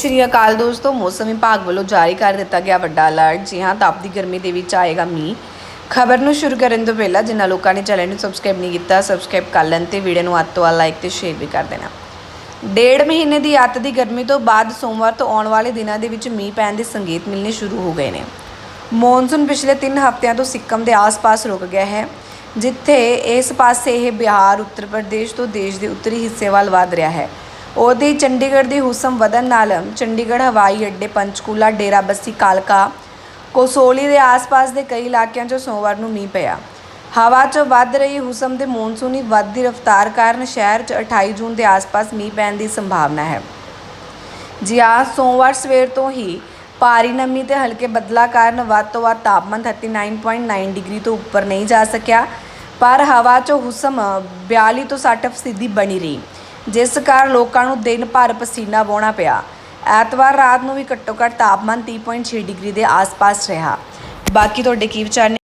ਸ਼੍ਰੀ ਅਕਾਲ ਦੋਸਤੋ ਮੌਸਮ ਵਿਭਾਗ ਵੱਲੋਂ ਜਾਰੀ ਕਰ ਦਿੱਤਾ ਗਿਆ ਵੱਡਾ ਅਲਰਟ, ਜੀ ਹਾਂ, ਤਾਪਦੀ ਗਰਮੀ ਦੇ ਵਿੱਚ ਆਏਗਾ ਮੀਂਹ। ਖਬਰ ਨੂੰ ਸ਼ੁਰੂ ਕਰਨ ਤੋਂ ਪਹਿਲਾਂ ਜਿਨ੍ਹਾਂ ਲੋਕਾਂ ਨੇ ਚੈਨਲ ਨੂੰ ਸਬਸਕ੍ਰਾਈਬ ਨਹੀਂ ਕੀਤਾ, ਸਬਸਕ੍ਰਾਈਬ ਕਰ ਲੈਣ ਤੇ ਵੀਡੀਓ ਨੂੰ ਅੱਤ ਤੋਂ ਵੱਧ ਲਾਈਕ ਤੇ ਸ਼ੇਅਰ ਵੀ ਕਰ ਦੇਣਾ। ਡੇਢ ਮਹੀਨੇ ਦੀ ਅੱਤ ਦੀ ਗਰਮੀ ਤੋਂ ਬਾਅਦ ਸੋਮਵਾਰ ਤੋਂ ਆਉਣ ਵਾਲੇ ਦਿਨਾਂ ਦੇ ਵਿੱਚ ਮੀਂਹ ਪੈਣ ਦੇ ਸੰਕੇਤ ਮਿਲਣੇ ਸ਼ੁਰੂ ਹੋ ਗਏ ਨੇ। ਮੌਨਸੂਨ ਪਿਛਲੇ 3 ਹਫ਼ਤਿਆਂ ਤੋਂ ਸਿੱਕਮ ਦੇ ਆਸ-ਪਾਸ ਰੁਕ ਗਿਆ ਹੈ, ਜਿੱਥੇ ਇਸ ਪਾਸੇ ਇਹ ਬਿਹਾਰ, ਉੱਤਰ ਪ੍ਰਦੇਸ਼ ਤੋਂ ਦੇਸ਼ ਦੇ ਉੱਤਰੀ ਹਿੱਸੇ ਵੱਲ ਵਧ ਰਿਹਾ ਹੈ। ਉਹਦੀ ਚੰਡੀਗੜ੍ਹ ਦੀ ਹੁਸਮ ਵਧਣ ਨਾਲ ਚੰਡੀਗੜ੍ਹ, ਹਵਾਈ ਅੱਡੇ, ਪੰਚਕੂਲਾ ਡੇਰਾਬੱਸੀ ਕਾਲਕਾ, ਕੋਸੋਲੀ ਦੇ ਆਸ-ਪਾਸ ਦੇ ਕਈ ਇਲਾਕਿਆਂ 'ਚ ਸੋਮਵਾਰ ਨੂੰ ਮੀਂਹ ਪਿਆ। ਹਵਾ 'ਚ ਵੱਧ ਰਹੀ ਹੁਸਮ ਦੇ ਮੌਨਸੂਨੀ ਵੱਧਦੀ ਰਫ਼ਤਾਰ ਕਾਰਨ ਸ਼ਹਿਰ 'ਚ 28 ਜੂਨ ਦੇ ਆਸ-ਪਾਸ ਮੀਂਹ ਪੈਣ ਦੀ ਸੰਭਾਵਨਾ ਹੈ। ਜੀ ਹਾਂ, ਸੋਮਵਾਰ ਸਵੇਰ ਤੋਂ ਹੀ ਭਾਰੀ ਨਮੀ ਤੇ ਹਲਕੇ ਬਦਲਾ ਕਾਰਨ ਵੱਧ ਤੋਂ ਵੱਧ ਤਾਪਮਾਨ 39.9 ਡਿਗਰੀ ਤੋਂ ਉੱਪਰ ਨਹੀਂ ਜਾ ਸਕਿਆ, ਪਰ ਹਵਾ 'ਚ ਹੁਸਮ 42 ਤੋਂ 60 ਫੀਸਦੀ ਬਣੀ ਰਹੀ। ਜਿਸ ਕਾਰਨ ਲੋਕਾਂ ਨੂੰ ਦਿਨ ਭਰ ਪਸੀਨਾ ਵਹਾਉਣਾ ਪਿਆ। ਐਤਵਾਰ ਰਾਤ ਨੂੰ ਵੀ ਘੱਟੋ ਘੱਟ ਤਾਪਮਾਨ 30.6 ਡਿਗਰੀ ਦੇ ਆਸ-ਪਾਸ ਰਿਹਾ। ਬਾਕੀ ਤੁਹਾਡੇ ਕੀ ਵਿਚਾਰ ਨੇ?